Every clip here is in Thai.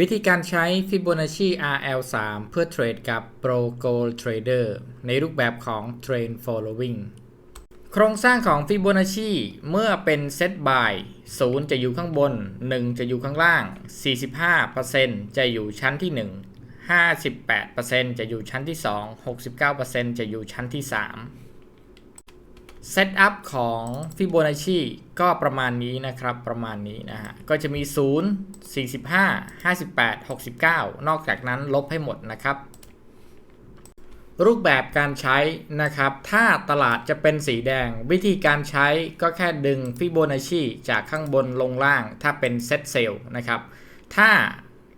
วิธีการใช้ Fibonacci RL3 เพื่อเทรดกับ Pro Gold Trader ในรูปแบบของ Trend Following โครงสร้างของ Fibonacci เมื่อเป็น Set Buy 0 จะอยู่ข้างบน 1 จะอยู่ข้างล่าง 45%จะอยู่ชั้นที่ 1 58%จะอยู่ชั้นที่ 2 69%จะอยู่ชั้นที่ 3 เซตอัพของ Fibonacci ก็ประมาณนี้นะครับประมาณนี้นะฮะก็จะมี 0 45 58 69 นอกจากนั้นลบให้หมดนะครับ รูปแบบการใช้นะครับ ถ้าตลาดจะเป็นสีแดง วิธีการใช้ก็แค่ดึง Fibonacci จากข้างบนลงล่าง ถ้าเป็นเซตเซลล์นะครับ ถ้า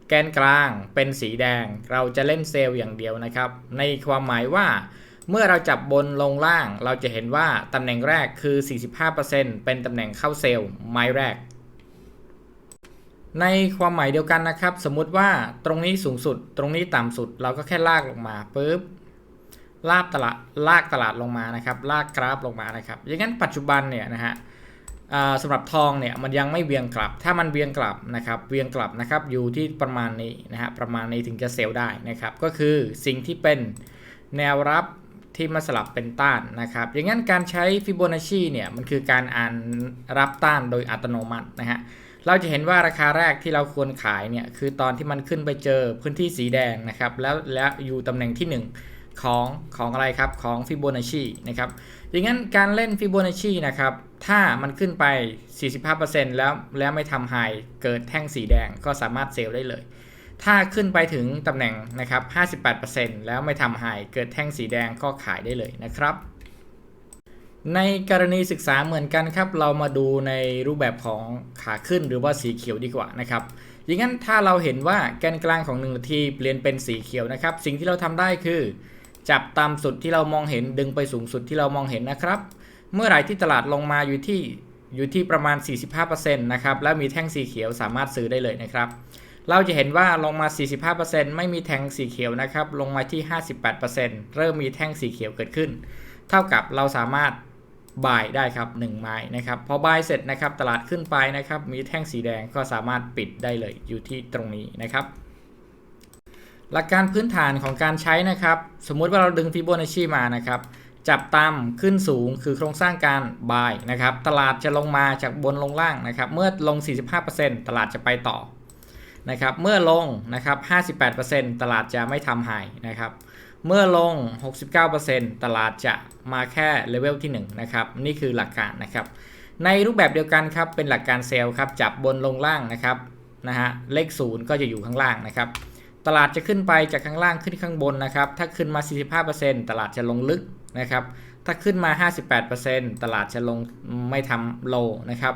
แกนกลางเป็นสีแดง เราจะเล่นเซลล์อย่างเดียวนะครับ ในความหมายว่า เมื่อเราจับบนลงล่างเราจะเห็นว่าตำแหน่งแรกคือ 45%เป็นตำแหน่งเข้าเซลล์ไม้แรก ในความหมายเดียวกันนะครับ สมมุติว่าตรงนี้สูงสุด ตรงนี้ต่ำสุด เราก็แค่ลากลงมาปุ๊บลากตลาดลากตลาดลงมานะครับลากกราฟลงมานะครับอย่างนั้นปัจจุบันเนี่ยนะฮะสำหรับทองเนี่ยมันยังไม่เวียงกลับ ถ้ามันเวียงกลับนะครับเวียงกลับนะครับอยู่ที่ประมาณนี้นะฮะประมาณนี้ถึงจะเซลล์ได้นะครับก็คือสิ่งที่เป็นแนวรับ ที่มาสลับเป็นต้านนะครับ อย่างนั้นการใช้ฟิโบนัชชีเนี่ยมันคือการอ่านรับต้านโดยอัตโนมัตินะฮะ เราจะเห็นว่าราคาแรกที่เราควรขายเนี่ยคือตอนที่มันขึ้นไปเจอพื้นที่สีแดงนะครับ แล้วแล้วอยู่ตำแหน่งที่ 1 ของของอะไรครับของฟิโบนัชชีนะครับ อย่างนั้นการเล่นฟิโบนัชชีนะครับถ้ามันขึ้นไป 45%แล้วแล้วไม่ทำไฮเกิดแท่งสีแดงก็สามารถเซลล์ได้เลย ถ้าขึ้นไปถึงตำแหน่งนะครับ 58%แล้วไม่ทำไฮเกิดแท่งสีแดงก็ขายได้เลยนะครับ ในกรณีศึกษาเหมือนกันครับ เรามาดูในรูปแบบของขาขึ้นหรือว่าสีเขียวดีกว่านะครับอย่างนั้นถ้าเราเห็นว่าแกนกลางของ1นาทีเปลี่ยนเป็นสีเขียวนะครับ สิ่งที่เราทำได้คือ จับตามสุดที่เรามองเห็นดึงไปสูงสุดที่เรามองเห็นนะครับ เมื่อไหร่ที่ตลาดลงมาอยู่ที่อยู่ที่ประมาณ 45%นะครับ แล้วมีแท่งสีเขียวสามารถซื้อได้เลยนะครับ เราจะเห็นว่าลงมา 45%ไม่มีแท่งสีเขียวนะครับ ลงมาที่ 58%เริ่มมีแท่งสีเขียวเกิดขึ้น เท่ากับเราสามารถบายได้ครับ1ไม้นะครับพอบายเสร็จนะครับตลาดขึ้นไปนะครับ มีแท่งสีแดงก็สามารถปิดได้เลยอยู่ที่ตรงนี้นะครับ หลักการพื้นฐานของการใช้นะครับ สมมุติว่าเราดึงฟิโบนัชชีมานะครับ จับต่ำขึ้นสูงคือโครงสร้างการบายนะครับ ตลาดจะลงมาจากบนลงล่างนะครับ เมื่อลง 45%ตลาดจะไปต่อ นะครับเมื่อลงนะครับ58%ตลาดจะไม่ทำไฮนะครับเมื่อลง 69%ตลาดจะมาแค่เลเวลที่1นะครับนี่คือหลักการนะครับในรูปแบบเดียวกันครับเป็นหลักการเซลล์ครับจับบนลงล่างนะครับนะฮะเลข0ก็จะอยู่ข้างล่างนะครับตลาดจะขึ้นไปจากข้างล่างขึ้นข้างบนนะครับถ้าขึ้นมา 45%ตลาดจะลงลึกนะครับถ้าขึ้นมา 58%ตลาดจะลงไม่ทำโลนะครับ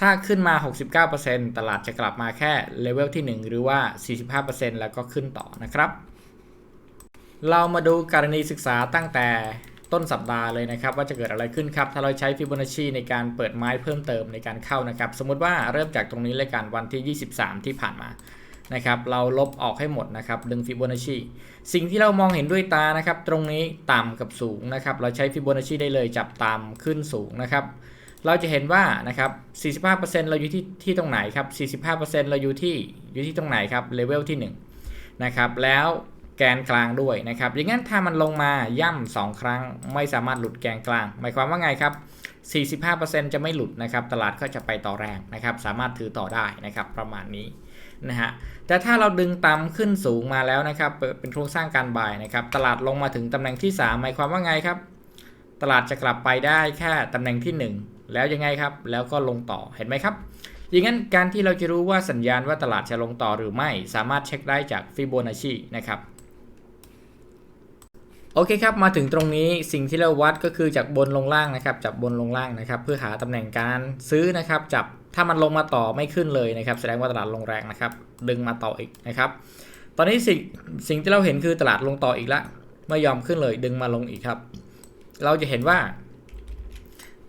ถ้าขึ้นมา 69%ตลาดจะกลับมาแค่เลเวลที่ 1 หรือว่า 45%แล้วก็ขึ้นต่อนะครับ เรามาดูกรณีศึกษาตั้งแต่ต้นสัปดาห์เลยนะครับ ว่าจะเกิดอะไรขึ้นครับ ถ้าเราใช้ฟิโบนัชชีในการเปิดไม้เพิ่มเติมในการเข้านะครับ สมมติว่าเริ่มจากตรงนี้เลยกันวันที่ 23 ที่ผ่านมานะครับเราลบออกให้หมดนะครับดึงฟิโบนัชชีสิ่งที่เรามองเห็นด้วยตานะครับ ตรงนี้ต่ำกับสูงนะครับ เราใช้ฟิโบนัชชีได้เลยจับต่ำขึ้นสูงนะครับ เราจะเห็นว่านะครับ 45%เราอยู่ที่ที่ตรงไหนครับ 45%เราอยู่ที่อยู่ที่ตรงไหนครับ เลเวลที่1นะครับ แล้วแกนกลางด้วยนะครับ อย่างนั้นถ้ามันลงมาย่ำ2ครั้ง ไม่สามารถหลุดแกนกลาง หมายความว่าไงครับ 45%จะไม่หลุดนะครับ ตลาดก็จะไปต่อแรงนะครับ สามารถถือต่อได้นะครับ ประมาณนี้นะฮะ แต่ถ้าเราดึงต่ำขึ้นสูงมาแล้วนะครับ เป็นโครงสร้างการบ่ายนะครับ ตลาดลงมาถึงตำแหน่งที่ 3 หมายความว่าไงครับ ตลาดจะกลับไปได้แค่ตำแหน่งที่ 1 แล้วยังไงครับ แล้วก็ลงต่อเห็นไหมครับอย่างนั้นการที่เราจะรู้ว่าสัญญาณว่าตลาดจะลงต่อหรือไม่ สามารถเช็คได้จากฟิโบนัชชีนะครับโอเคครับ มาถึงตรงนี้สิ่งที่เราวัดก็คือจากบนลงล่างนะครับ จับบนลงล่างนะครับ เพื่อหาตำแหน่งการซื้อนะครับ จับถ้ามันลงมาต่อไม่ขึ้นเลยนะครับ แสดงว่าตลาดลงแรงนะครับ ดึงมาต่ออีกนะครับ ตอนนี้สิ่งสิ่งที่เราเห็นคือตลาดลงต่ออีกละไม่ยอมขึ้นเลย ดึงมาลงอีกครับ เราจะเห็นว่า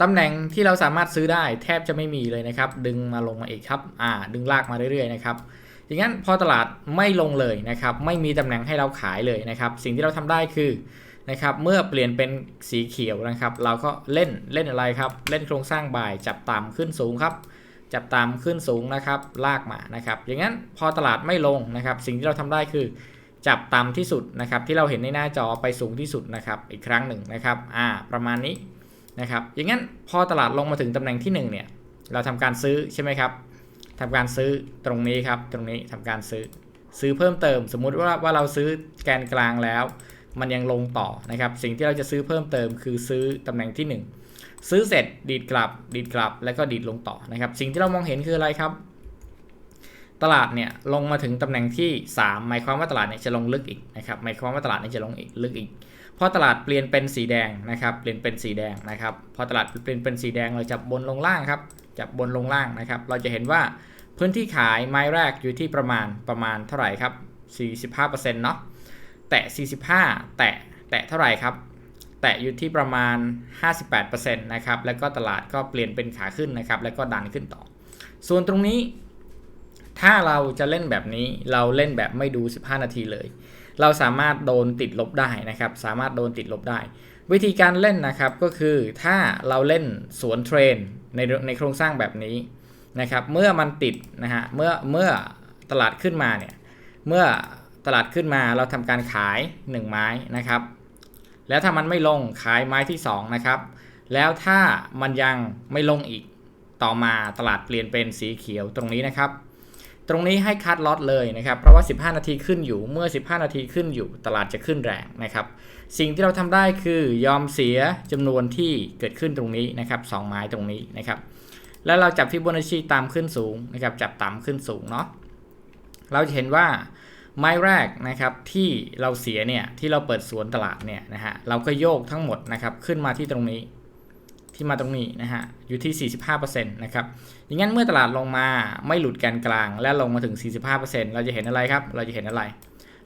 ตำแหน่งที่เราสามารถซื้อได้แทบจะไม่มีเลยนะครับ ดึงมาลงมาอีกครับ อ่า ดึงลากมาเรื่อยๆนะครับอย่างนั้นพอตลาดไม่ลงเลยนะครับ ไม่มีตำแหน่งให้เราขายเลยนะครับ สิ่งที่เราทำได้คือนะครับ เมื่อเปลี่ยนเป็นสีเขียวนะครับ เราก็เล่นเล่นอะไรครับ เล่นโครงสร้างบ่ายจับต่ำขึ้นสูงครับ จับตามขึ้นสูงนะครับ ลากมานะครับ อย่างนั้นพอตลาดไม่ลงนะครับ สิ่งที่เราทำได้คือ จับต่ำที่สุดนะครับ ที่เราเห็นในหน้าจอไปสูงที่สุดนะครับ อีกครั้งหนึ่งนะครับ อ่า ประมาณนี้ นะครับ อย่างนั้นพอตลาดลงมาถึงตำแหน่งที่หนึ่งเนี่ย เราทำการซื้อใช่ไหมครับทำการซื้อตรงนี้ครับ ตรงนี้ทำการซื้อ ซื้อเพิ่มเติม สมมุติว่าว่าเราซื้อแกนกลางแล้ว มันยังลงต่อนะครับ สิ่งที่เราจะซื้อเพิ่มเติม คือซื้อตำแหน่งที่ 1 ซื้อเสร็จดีดกลับ ดีดกลับ แล้วก็ดีดลงต่อนะครับ สิ่งที่เรามองเห็นคืออะไรครับ ตลาดเนี่ยลงมาถึงตำแหน่งที่ 3 หมายความว่าตลาดเนี่ยจะลงลึกอีกนะครับ หมายความว่าตลาดเนี่ยจะลงอีกลึกอีก พอตลาดเปลี่ยนเป็นสีแดงนะครับ เปลี่ยนเป็นสีแดงนะครับ พอตลาดเปลี่ยนเป็นสีแดงเราจับบนลงล่างครับ จับบนลงล่างนะครับ เราจะเห็นว่าพื้นที่ขายไม้แรกอยู่ที่ประมาณประมาณเท่าไหร่ครับ 45%เนาะ แตะ 45 แตะ แตะเท่าไหร่ครับ แตะอยู่ที่ประมาณ 58%นะครับ แล้วก็ตลาดก็เปลี่ยนเป็นขาขึ้นนะครับ แล้วก็ดันขึ้นต่อ ส่วนตรงนี้ ถ้าเราจะเล่นแบบนี้ เราเล่นแบบไม่ดู 15 นาทีเลย เราสามารถโดนติดลบได้นะครับ สามารถโดนติดลบได้ วิธีการเล่นนะครับก็คือถ้าเราเล่นสวนเทรนในในโครงสร้างแบบนี้นะครับ เมื่อมันติดนะฮะเมื่อเมื่อตลาดขึ้นมาเนี่ยเมื่อตลาดขึ้นมาเราทำการขาย 1 ไม้นะครับ แล้วถ้ามันไม่ลงขายไม้ที่ 2 นะครับ แล้วถ้ามันยังไม่ลงอีกต่อมาตลาดเปลี่ยนเป็นสีเขียวตรงนี้นะครับ ตรงนี้ให้คัดล็อตเลยนะครับ เพราะว่า 15 นาทีขึ้นอยู่ เมื่อ 15 นาทีขึ้นอยู่ ตลาดจะขึ้นแรงนะครับ สิ่งที่เราทำได้คือยอมเสียจำนวนที่เกิดขึ้นตรงนี้นะครับสองไม้ตรงนี้นะครับ แล้วเราจับฟิโบนัชชีตามขึ้นสูงนะครับ จับตามขึ้นสูงเนาะ เราจะเห็นว่าไม้แรกนะครับที่เราเสียเนี่ยที่เราเปิดสวนตลาดเนี่ยนะฮะเราก็โยกทั้งหมดนะครับขึ้นมาที่ตรงนี้ ที่มาตรงนี้นะฮะอยู่ที่ 45%นะครับอย่างนั้นเมื่อตลาดลงมาไม่หลุดแกนกลาง และลงมาถึง 45%เราจะเห็นอะไรครับ เราจะเห็นอะไร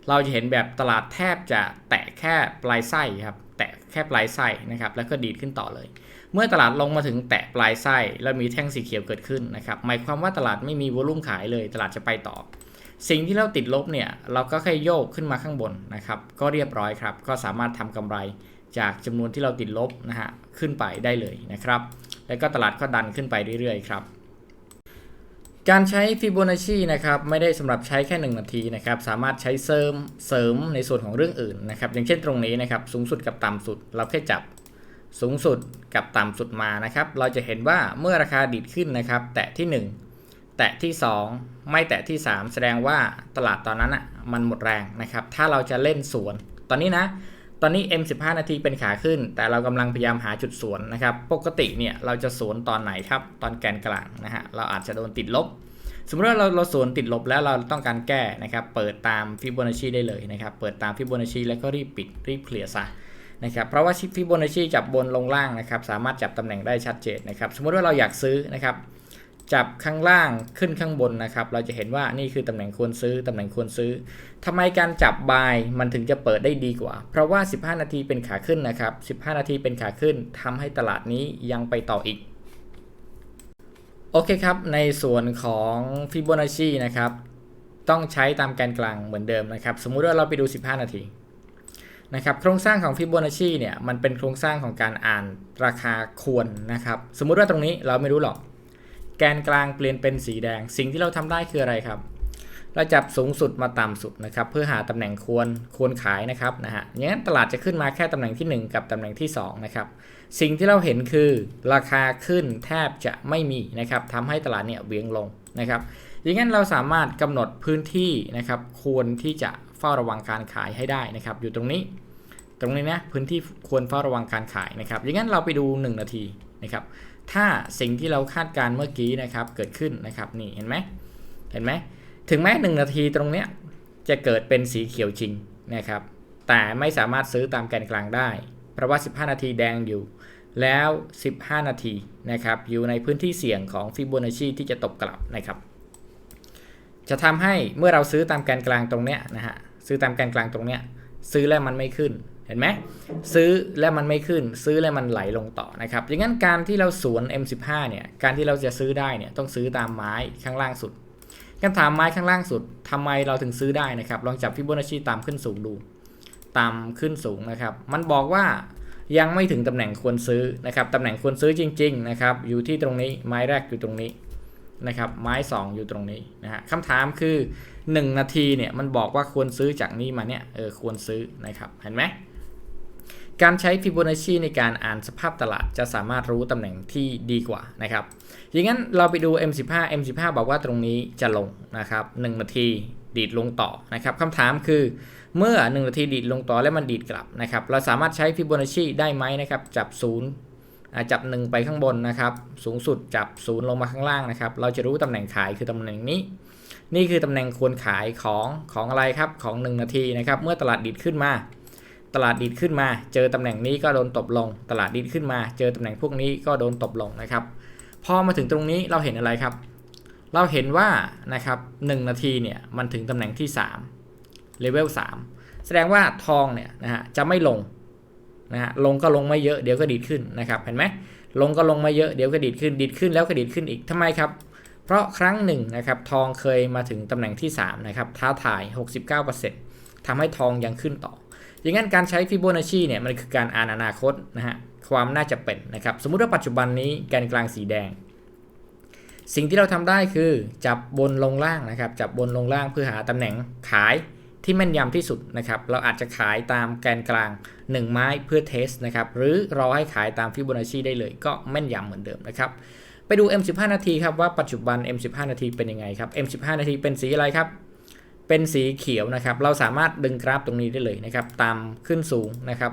เราจะเห็นแบบตลาดแทบจะแตะแค่ปลายไส้ครับแตะแค่ปลายไส้นะครับแล้วก็ดีดขึ้นต่อเลย เมื่อตลาดลงมาถึงแตะปลายไส้แล้วมีแท่งสีเขียวเกิดขึ้นนะครับหมายความว่าตลาดไม่มีวอลุ่มขายเลย ตลาดจะไปต่อ สิ่งที่เราติดลบเนี่ยเราก็แค่โยกขึ้นมาข้างบนนะครับก็เรียบร้อยครับก็สามารถทำกำไร จากจำนวนที่เราติดลบนะฮะขึ้นไปได้เลยนะครับ แล้วก็ตลาดก็ดันขึ้นไปเรื่อยๆครับการใช้ฟิโบนัชชีนะครับไม่ได้สำหรับใช้แค่ 1 นาทีนะครับสามารถใช้เสริมเสริมในส่วนของเรื่องอื่นนะครับอย่างเช่นตรงนี้นะครับสูงสุดกับต่ำสุด เราแค่จับสูงสุดกับต่ำสุดมานะครับเราจะเห็นว่าเมื่อราคาดีดขึ้นนะครับแตะที่ 1 แตะที่ 2 ไม่แตะที่ 3 แสดงว่าตลาดตอนนั้นอะมันหมดแรงนะครับถ้าเราจะเล่นสวน ตอนนี้นะ ตอนนี้ M15 นาทีเป็นขาขึ้น แต่เรากำลังพยายามหาจุดสวนนะครับ ปกติเนี่ยเราจะสวนตอนไหนครับ ตอนแกนกลางนะฮะ เราอาจจะโดนติดลบ สมมติว่าเราเราสวนติดลบแล้วเราต้องการแก้นะครับ เปิดตามฟิโบนัชชีได้เลยนะครับ เปิดตามฟิโบนัชชีแล้วก็รีบปิดรีบเคลียร์ซะนะครับ เพราะว่าฟิโบนัชชีจับบนลงล่างนะครับ สามารถจับตำแหน่งได้ชัดเจนนะครับ สมมติว่าเราอยากซื้อนะครับ จับข้างล่างขึ้นข้างบนนะครับ เราจะเห็นว่านี่คือตำแหน่งควรซื้อตำแหน่งควรซื้อทำไมการจับบายมันถึงจะเปิดได้ดีกว่า เพราะว่า 15 นาทีเป็นขาขึ้นนะครับ 15 นาทีเป็นขาขึ้นทำให้ตลาดนี้ยังไปต่ออีก โอเคครับ ในส่วนของฟิโบนัชชีนะครับ ต้องใช้ตามแกนกลางเหมือนเดิมนะครับ สมมุติว่าเราไปดู 15 นาทีนะครับโครงสร้างของฟิโบนัชชีเนี่ยมันเป็นโครงสร้างของการอ่านราคาควรนะครับ สมมุติว่าตรงนี้เราไม่รู้หรอก แกนกลางเปลี่ยนเป็นสีแดง สิ่งที่เราทำได้คืออะไรครับ เราจับสูงสุดมาต่ำสุดนะครับ เพื่อหาตำแหน่งควรควรขายนะครับนะฮะอย่างนั้นตลาดจะขึ้นมาแค่ตำแหน่งที่ 1 กับตำแหน่งที่ 2 นะครับ สิ่งที่เราเห็นคือราคาขึ้นแทบจะไม่มีนะครับทำให้ตลาดเนี่ยเวียงลงนะครับอย่างนั้นเราสามารถกำหนดพื้นที่นะครับควรที่จะเฝ้าระวังการขายให้ได้นะครับ อยู่ตรงนี้ ตรงนี้นะพื้นที่ควรเฝ้าระวังการขายนะครับอย่างนั้นเราไปดู 1 นาที นะครับ ถ้าสิ่งที่เราคาดการเมื่อกี้นะครับเกิดขึ้นนะครับนี่เห็นไหมเห็นไหมถึงแม้1นาทีตรงเนี้ยจะเกิดเป็นสีเขียวจริงนะครับ แต่ไม่สามารถซื้อตามแกนกลางได้ เพราะว่า 15 นาทีแดงอยู่ แล้ว 15 นาทีนะครับอยู่ในพื้นที่เสี่ยงของฟิโบนัชชีที่จะตกกลับนะครับ จะทำให้เมื่อเราซื้อตามแกนกลางตรงเนี้ยนะฮะซื้อตามแกนกลางตรงเนี้ยซื้อแล้วมันไม่ขึ้น เห็นไหมซื้อแล้วมันไม่ขึ้น ซื้อแล้วมันไหลลงต่อนะครับอย่างนั้นการที่เราสวน M15 เนี่ยการที่เราจะซื้อได้เนี่ยต้องซื้อตามไม้ข้างล่างสุดการถามไม้ข้างล่างสุดทำไมเราถึงซื้อได้นะครับลองจับฟิโบนัชชีตามขึ้นสูงดูตามขึ้นสูงนะครับ มันบอกว่ายังไม่ถึงตำแหน่งควรซื้อนะครับตำแหน่งควรซื้อจริง ๆ นะครับ อยู่ที่ตรงนี้ไม้แรกอยู่ตรงนี้นะครับไม้ 2 อยู่ตรงนี้นะฮะคำถามคือ 1 นาทีเนี่ยมันบอกว่าควรซื้อจากนี้มาเนี่ยเออควรซื้อนะครับเห็นไหม การใช้ฟิโบนัชชีในการอ่านสภาพตลาดจะสามารถรู้ตำแหน่งที่ดีกว่านะครับอย่างนั้นเราไปดู M15 M15 บอกว่าตรงนี้จะลงนะครับ1นาทีดีดลงต่อนะครับคำถามคือเมื่อ 1 นาทีดีดลงต่อแล้วมันดีดกลับนะครับเราสามารถใช้ฟิโบนัชชีได้ไหมนะครับจับ0จับ 1 ไปข้างบนนะครับสูงสุดจับ 0 ลงมาข้างล่างนะครับเราจะรู้ตำแหน่งขายคือตำแหน่งนี้นี่คือตำแหน่งควรขายของของอะไรครับของ 1 นาทีนะครับเมื่อตลาดดีดขึ้นมา ตลาดดีดขึ้นมา เจอตำแหน่งนี้ก็โดนตบลง ตลาดดีดขึ้นมา เจอตำแหน่งพวกนี้ก็โดนตบลงนะครับ พอมาถึงตรงนี้เราเห็นอะไรครับ เราเห็นว่านะครับ1นาทีเนี่ยมันถึงตำแหน่งที่3เลเวล3แสดงว่าทองเนี่ยนะฮะจะไม่ลงนะฮะลงก็ลงไม่เยอะเดี๋ยวก็ดีดขึ้นนะครับเห็นไหมลงก็ลงมาเยอะเดี๋ยวก็ดีดขึ้นดีดขึ้นแล้วก็ดีดขึ้นอีกทำไมครับ เพราะครั้งหนึ่งนะครับทองเคยมาถึงตำแหน่งที่3นะครับท้าทาย 69%ทำให้ทองยังขึ้นต่อ อย่างนั้นการใช้ฟิโบนัชชีเนี่ยมันคือการอ่านอนาคตนะฮะความน่าจะเป็นนะครับสมมุติว่าปัจจุบันนี้แกนกลางสีแดง สิ่งที่เราทำได้คือจับบนลงล่างนะครับจับบนลงล่างเพื่อหาตำแหน่งขายที่แม่นยำที่สุดนะครับเราอาจจะขายตามแกนกลาง 1 ไม้เพื่อเทสนะครับหรือรอให้ขายตามฟิโบนัชชีได้เลยก็แม่นยำเหมือนเดิมนะครับไปดู M15 นาทีครับว่าปัจจุบัน M15 นาทีเป็นยังไงครับ M15 นาทีเป็นสีอะไรครับ เป็นสีเขียวนะครับ เราสามารถดึงกราฟตรงนี้ได้เลยนะครับ ตามขึ้นสูงนะครับ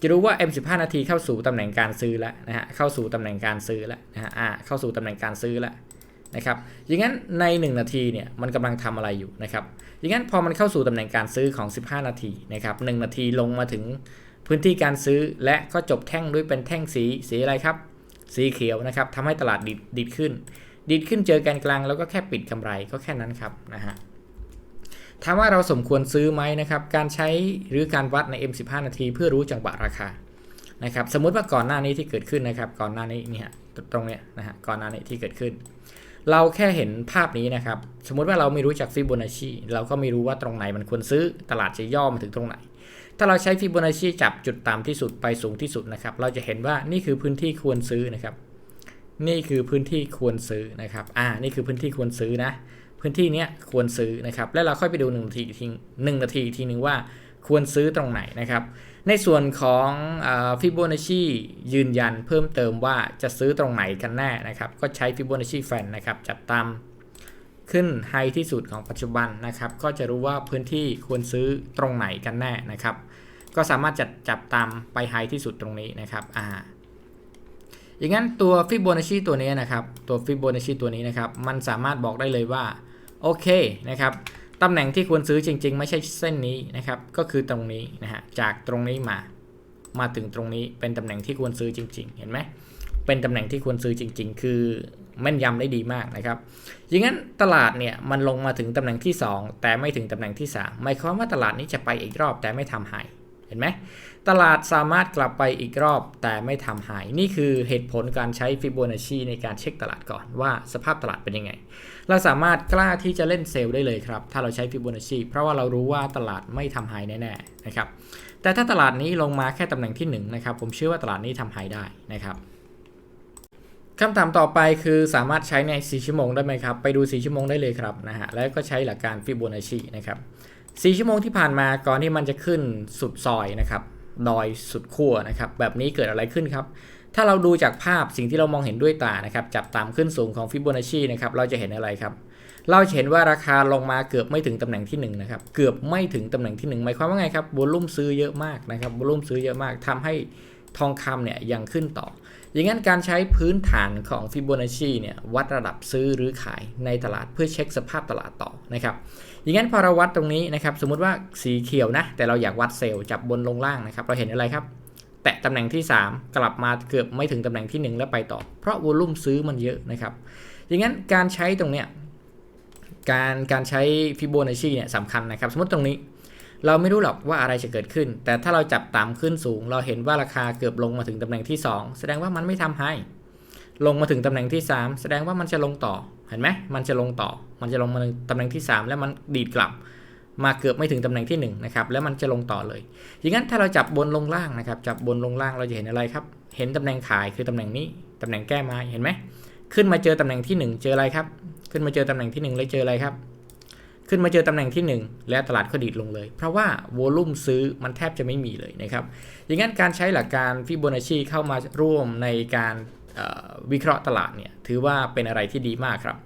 จะรู้ว่า M15 นาทีเข้าสู่ตำแหน่งการซื้อแล้วนะฮะ เข้าสู่ตำแหน่งการซื้อแล้วนะฮะ อ่า เข้าสู่ตำแหน่งการซื้อแล้วนะครับ อย่างนั้นใน 1 นาทีเนี่ยมันกำลังทำอะไรอยู่นะครับ อย่างนั้นพอมันเข้าสู่ตำแหน่งการซื้อของ 15 นาทีนะครับ1นาทีลงมาถึงพื้นที่การซื้อและก็จบแท่งด้วยเป็นแท่งสีสีอะไรครับ สีเขียวนะครับทำให้ตลาดดีดดีดขึ้นดีดขึ้นเจอแกนกลางแล้วก็แค่ปิดกำไรก็แค่นั้นครับนะฮะ ถามว่าเราสมควรซื้อไหมนะครับ การใช้หรือการวัดใน M15 นาทีเพื่อรู้จังหวะราคานะครับ สมมุติว่าก่อนหน้านี้ที่เกิดขึ้นนะครับ ก่อนหน้านี้เนี่ยตรงเนี้ยนะฮะก่อนหน้านี้ที่เกิดขึ้น เราแค่เห็นภาพนี้นะครับ สมมุติว่าเราไม่รู้จักฟิโบนัชชีเราก็ไม่รู้ว่าตรงไหนมันควรซื้อตลาดจะย่อมาถึงตรงไหน ถ้าเราใช้ฟิโบนัชชีจับจุดต่ำที่สุดไปสูงที่สุดนะครับ เราจะเห็นว่านี่คือพื้นที่ควรซื้อนะครับ นี่คือพื้นที่ควรซื้อนะครับ อ่า นี่คือพื้นที่ควรซื้อนะ พื้นที่เนี้ยควรซื้อนะครับ แล้วเราค่อยไปดู1นาทีทีหนึ่งนาทีทีหนึ่งว่าควรซื้อตรงไหนนะครับ ในส่วนของฟิโบนัชชียืนยันเพิ่มเติมว่าจะซื้อตรงไหนกันแน่นะครับ ก็ใช้ฟิโบนัชชีแฟนนะครับ จับตามขึ้นไฮที่สุดของปัจจุบันนะครับ ก็จะรู้ว่าพื้นที่ควรซื้อตรงไหนกันแน่นะครับ ก็สามารถจัดจับตามไปไฮที่สุดตรงนี้นะครับอ่าอย่างนั้นตัวฟิโบนัชชีตัวนี้นะครับ ตัวฟิโบนัชชีตัวนี้นะครับ มันสามารถบอกได้เลยว่า โอเคนะครับตำแหน่งที่ควรซื้อจริง ๆ ไม่ใช่เส้นนี้นะครับ ก็คือตรงนี้นะฮะจากตรงนี้มา มาถึงตรงนี้เป็นตำแหน่งที่ควรซื้อจริง ๆ เห็นไหมเป็นตำแหน่งที่ควรซื้อจริง ๆ คือแม่นยำได้ดีมากนะครับอย่างนั้นตลาดเนี่ยมันลงมาถึงตำแหน่งที่ 2 แต่ไม่ถึงตำแหน่งที่ 3 หมายความว่าตลาดนี้จะไปอีกรอบแต่ไม่ทำไฮเห็นไหมตลาดสามารถกลับไปอีกรอบแต่ไม่ทำหาย นี่คือเหตุผลการใช้ฟิโบนัชชีในการเช็คตลาดก่อนว่าสภาพตลาดเป็นยังไง เราสามารถกล้าที่จะเล่นเซลล์ได้เลยครับ ถ้าเราใช้ฟิโบนัชชีเพราะว่าเรารู้ว่าตลาดไม่ทำหายแน่ๆนะครับแต่ถ้าตลาดนี้ลงมาแค่ตำแหน่งที่1นะครับผมเชื่อว่าตลาดนี้ทำหายได้นะครับคำถามต่อไปคือสามารถใช้ใน 4 ชั่วโมงได้ไหมครับ ไปดู 4 ชั่วโมงได้เลยครับนะฮะแล้วก็ใช้หลักการฟิโบนัชชีนะครับ 4 ชั่วโมงที่ผ่านมาก่อนที่มันจะขึ้นสุดซอยนะครับดอยสุดขั้วนะครับแบบนี้เกิดอะไรขึ้นครับ ถ้าเราดูจากภาพสิ่งที่เรามองเห็นด้วยตานะครับจับตามขึ้นสูงของฟิโบนัชชีนะครับเราจะเห็นอะไรครับ เราจะเห็นว่าราคาลงมาเกือบไม่ถึงตำแหน่งที่1นะครับเกือบไม่ถึงตำแหน่งที่1หมายความว่าไงครับวอลุ่มซื้อเยอะมากนะครับวอลุ่มซื้อเยอะมากทำให้ทองคำเนี่ยยังขึ้นต่อ อย่างนั้นการใช้พื้นฐานของฟิโบนัชชีเนี่ยวัดระดับซื้อหรือขายในตลาดเพื่อเช็คสภาพตลาดต่อนะครับอย่างนั้นพอเราวัดตรงนี้นะครับสมมุติว่าสีเขียวนะแต่เราอยากวัดเซลล์จับบนลงล่างนะครับเราเห็นอะไรครับ แตะตำแหน่งที่ 3 กลับมาเกือบไม่ถึงตำแหน่งที่ 1 แล้วไปต่อ เพราะวอลุ่มซื้อมันเยอะนะครับอย่างนั้นการใช้ตรงเนี้ยการการใช้ฟิโบนัชชีเนี่ยสำคัญนะครับ สมมติตรงนี้ เราไม่รู้หรอกว่าอะไรจะเกิดขึ้น แต่ถ้าเราจับต่ำขึ้นสูง เราเห็นว่าราคาเกือบลงมาถึงตำแหน่งที่ 2 แสดงว่ามันไม่ทำให้ ลงมาถึงตำแหน่งที่ 3 แสดงว่ามันจะลงต่อ เห็นไหมมันจะลงต่อ มันจะลงมาตำแหน่งที่ 3 แล้วมันดีดกลับ มาเกือบไม่ถึงตำแหน่งที่1นะครับ แล้วมันจะลงต่อเลยอย่างนั้นถ้าเราจับบนลงล่างนะครับ จับบนลงล่างเราจะเห็นอะไรครับ เห็นตำแหน่งขายคือตำแหน่งนี้ ตำแหน่งแก้ไม้ เห็นไหม ขึ้นมาเจอตำแหน่งที่ 1 เจออะไรครับ ขึ้นมาเจอตำแหน่งที่1แล้วเจออะไรครับ ขึ้นมาเจอตำแหน่งที่ 1 และตลาดก็ดีดลงเลย เพราะว่าโวลุ่มซื้อมันแทบจะไม่มีเลยนะครับอย่างนั้นการใช้หลักการฟิโบนัชชีเข้ามาร่วมในการวิเคราะห์ตลาดเนี่ยถือว่าเป็นอะไรที่ดีมากครับ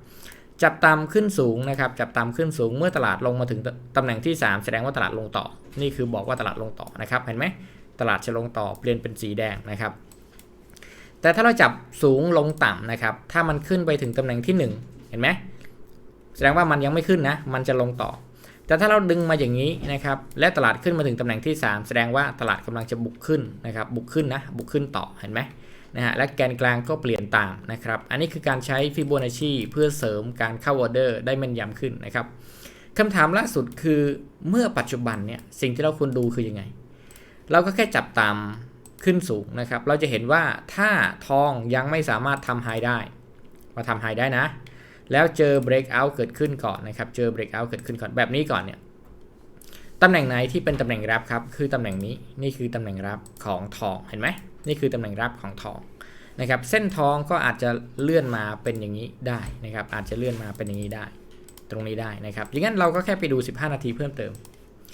จับตามขึ้นสูงนะครับ จับตามขึ้นสูงเมื่อตลาดลงมาถึงตตำแหน่งที่ 3 แสดงว่าตลาดลงต่อ นี่คือบอกว่าตลาดลงต่อนะครับ เห็นไหมตลาดจะลงต่อเปลี่ยนเป็นสีแดงนะครับ แต่ถ้าเราจับสูงลงต่ำนะครับ ถ้ามันขึ้นไปถึงตำแหน่งที่ 1 เห็นไหม แสดงว่ามันยังไม่ขึ้นนะ มันจะลงต่อ แต่ถ้าเราดึงมาอย่างนี้นะครับ และตลาดขึ้นมาถึงตำแหน่งที่ 3 แสดงว่าตลาดกำลังจะบุกขึ้นนะครับ บุกขึ้นนะ บุกขึ้นต่อ เห็นไหมนะฮะ และแกนกลางก็เปลี่ยนตามนะครับ อันนี้คือการใช้ฟิโบนัชชีเพื่อเสริมการเข้าออเดอร์ได้แม่นยำขึ้นนะครับคำถามล่าสุดคือเมื่อปัจจุบันเนี่ยสิ่งที่เราควรดูคือยังไง เราก็แค่จับตามขึ้นสูงนะครับ เราจะเห็นว่าถ้าทองยังไม่สามารถทำไฮได้ มาทำไฮได้นะ แล้วเจอ breakout เกิดขึ้นก่อนนะครับ เจอ breakout เกิดขึ้นก่อนแบบนี้ก่อนเนี่ยตำแหน่งไหนที่เป็นตำแหน่งรับครับ คือตำแหน่งนี้ นี่คือตำแหน่งรับของทอง เห็นไหม นี่คือตำแหน่งรับของทองนะครับ เส้นทองก็อาจจะเลื่อนมาเป็นอย่างนี้ได้นะครับ อาจจะเลื่อนมาเป็นอย่างนี้ได้ ตรงนี้ได้นะครับ อย่างนั้นเราก็แค่ไปดู 15 นาทีเพิ่มเติม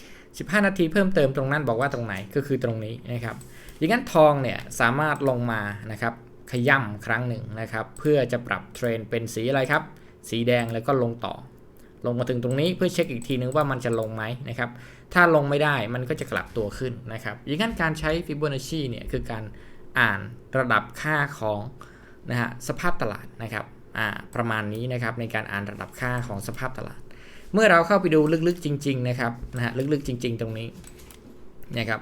15 นาทีเพิ่มเติมตรงนั้นบอกว่าตรงไหน ก็คือตรงนี้นะครับ อย่างนั้นทองเนี่ยสามารถลงมานะครับ ขย่ำครั้งหนึ่งนะครับ เพื่อจะปรับเทรนเป็นสีอะไรครับ สีแดงแล้วก็ลงต่อ ลงมาถึงตรงนี้เพื่อเช็คอีกทีนึงว่ามันจะลงไหมนะครับ ถ้าลงไม่ได้มันก็จะกลับตัวขึ้นนะครับอย่างนั้นการใช้ฟิโบนัชชีเนี่ยคือการอ่านระดับค่าของนะฮะสภาพตลาดนะครับอ่าประมาณนี้นะครับในการอ่านระดับค่าของสภาพตลาด เมื่อเราเข้าไปดูลึกๆจริง ๆ นะครับนะฮะลึกๆจริง ๆ ตรงนี้นะครับ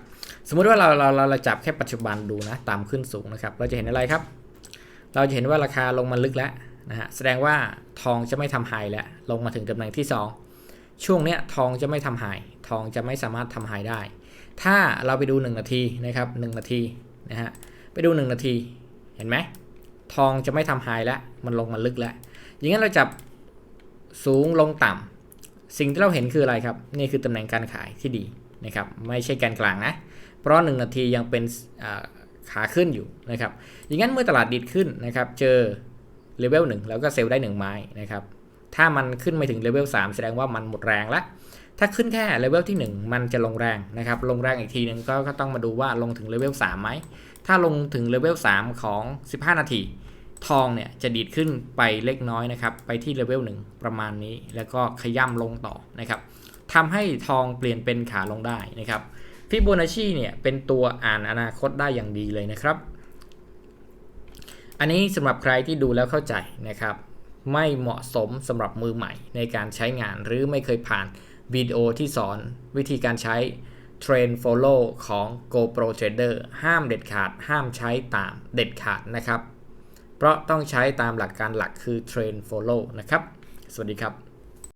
สมมุติว่าเราเราเราเราจับแค่ปัจจุบันดูนะตามขึ้นสูงนะครับ เราจะเห็นอะไรครับ เราจะเห็นว่าราคาลงมาลึกแล้ว นะฮะแสดงว่าทองจะไม่ทำไฮแล้วลงมาถึงตำแหน่งที่ 2 ช่วงเนี้ยทองจะไม่ทำไฮทองจะไม่สามารถทำไฮได้ ถ้าเราไปดู 1 นาทีนะครับ1นาทีนะฮะไปดู 1 นาทีเห็นไหมทองจะไม่ทำไฮแล้วมันลงมาลึกแล้วอย่างนั้นเราจับสูงลงต่ำสิ่งที่เราเห็นคืออะไรครับ นี่คือตำแหน่งการขายที่ดีนะครับไม่ใช่แกนกลางนะ เพราะ 1 นาทียังเป็นขาขึ้นอยู่นะครับอย่างนั้นเมื่อตลาดดิดขึ้นนะครับ เจอ เลเวล1แล้วก็เซลล์ได้ 1 ไม้นะครับถ้ามันขึ้นไปถึงเลเวล3แสดงว่ามันหมดแรงแล้วถ้าขึ้นแค่เลเวลที่ 1 มันจะลงแรงนะครับลงแรงอีกทีหนึงก็ก็ต้องมาดูว่าลงถึงเลเวล3ไหมถ้าลงถึงเลเวล3ของ 15 นาที ทองเนี่ยจะดีดขึ้นไปเล็กน้อยนะครับไปที่เลเวล1ประมาณนี้ แล้วก็ขย่ำลงต่อนะครับทำให้ทองเปลี่ยนเป็นขาลงได้นะครับฟิโบนัชชีเนี่ยเป็นตัวอ่านอนาคตได้อย่างดีเลยนะครับ อันนี้สำหรับใครที่ดูแล้วเข้าใจนะครับ ไม่เหมาะสมสำหรับมือใหม่ในการใช้งานหรือไม่เคยผ่านวิดีโอที่สอนวิธีการใช้ Train Follow ของ GoPro Trader ห้ามเด็ดขาด ห้ามใช้ตามเด็ดขาดนะครับ เพราะต้องใช้ตามหลักการหลักคือ Train Follow นะครับ สวัสดีครับ